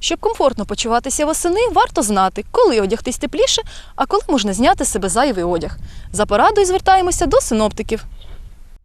Щоб комфортно почуватися восени, варто знати, коли одягтись тепліше, а коли можна зняти з себе зайвий одяг. За порадою звертаємося до синоптиків.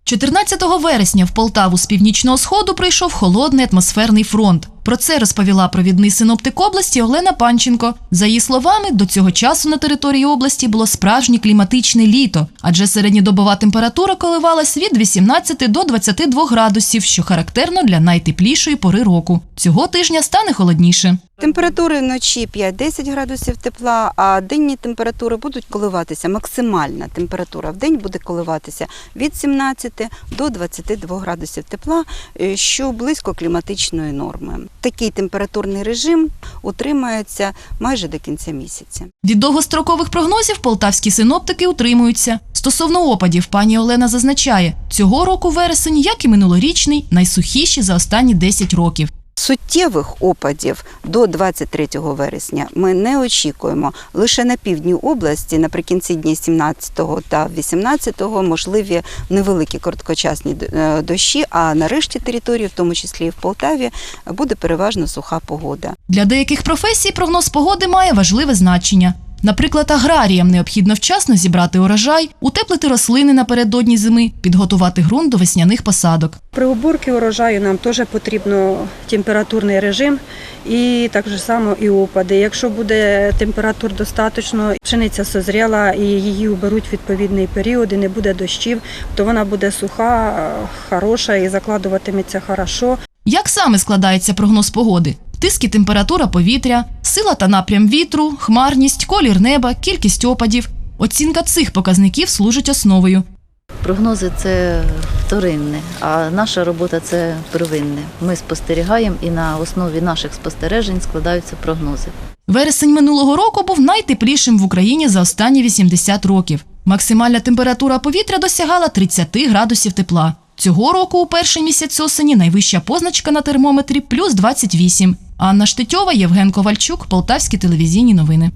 14 вересня в Полтаву з північного сходу прийшов холодний атмосферний фронт. Про це розповіла провідний синоптик області Олена Панченко. За її словами, до цього часу на території області було справжнє кліматичне літо, адже середньодобова температура коливалась від 18 до 22 градусів, що характерно для найтеплішої пори року. Цього тижня стане холодніше. Температури вночі 5-10 градусів тепла, а денні температури будуть коливатися. Максимальна температура в день буде коливатися від 17 до 22 градусів тепла, е, що близько кліматичної норми. Такий температурний режим утримається майже до кінця місяця. Від довгострокових прогнозів полтавські синоптики утримуються. Стосовно опадів, пані Олена зазначає, цього року вересень, як і минулорічний, найсухіші за останні 10 років. Суттєвих опадів до 23 вересня ми не очікуємо. Лише на півдні області наприкінці дні 17 та 18 можливі невеликі короткочасні е, дощі, а на решті території, в тому числі і в Полтаві, буде переважно суха погода. Для деяких професій прогноз погоди має важливе значення. Наприклад, аграріям необхідно вчасно зібрати урожай, утеплити рослини напередодні зими, підготувати ґрунт до весняних посадок. При уборці урожаю нам теж потрібно температурний режим і так же само і опади. Якщо буде температур достатньо, пшениця созріла і її уберуть в відповідний період, і не буде дощів, то вона буде суха, хороша і закладуватиметься хорошо. Як саме складається прогноз погоди? Тиск і температура повітря, сила та напрям вітру, хмарність, колір неба, кількість опадів. Оцінка цих показників служить основою. Прогнози це вторинне, а наша робота це первинне. Ми спостерігаємо і на основі наших спостережень складаються прогнози. Вересень минулого року був найтеплішим в Україні за останні 80 років. Максимальна температура повітря досягала 30 градусів тепла. Цього року у перший місяць осені найвища позначка на термометрі плюс 28. Анна Штетьова, Євген Ковальчук, Полтавські телевізійні новини.